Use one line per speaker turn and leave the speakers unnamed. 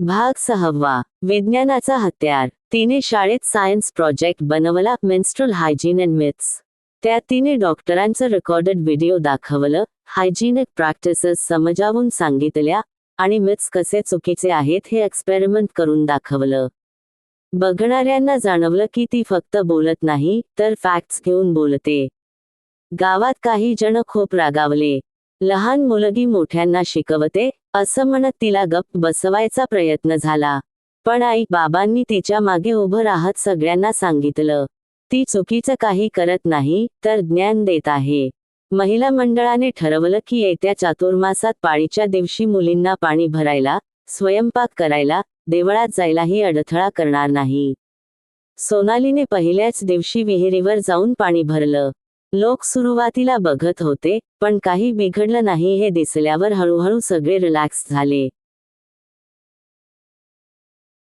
भाग सहावा. विज्ञानाचा हत्यार. तिने शाळेत सायन्स प्रोजेक्ट बनवला मेन्स्ट्रल हायजीन अँड मिथ्स. त्यात तिने डॉक्टरांचं रेकॉर्डेड व्हिडिओ दाखवलं हायजीनिक प्रॅक्टिसेस समजावून सांगितल्या आणि मिथ्स कसे चुकीचे आहेत हे एक्सपेरिमेंट करून दाखवलं. बघणाऱ्यांना जाणवलं की ती फक्त बोलत नाही तर फॅक्ट्स घेऊन बोलते. गावात काही जण खूप रागावले. लहान मुलगी मोठ्यांना शिकवते असं म्हणत तिला गप्प बसवायचा प्रयत्न झाला. पण आई बाबांनी तिच्यामागे उभं राहत सगळ्यांना सांगितलं ती चुकीचं काही करत नाही तर ज्ञान देत आहे. महिला मंडळाने ठरवलं की येत्या चातुर्मासात पाळीच्या दिवशी मुलींना पाणी भरायला स्वयंपाक करायला देवळात जायलाही अडथळा करणार नाही. सोनालीने पहिल्याच दिवशी विहिरीवर जाऊन पाणी भरलं. लोक सुरुवातीला बघत होते पण काही बिघडलं नाही हे दिसल्यावर हळूहळू सगळे रिलॅक्स झाले.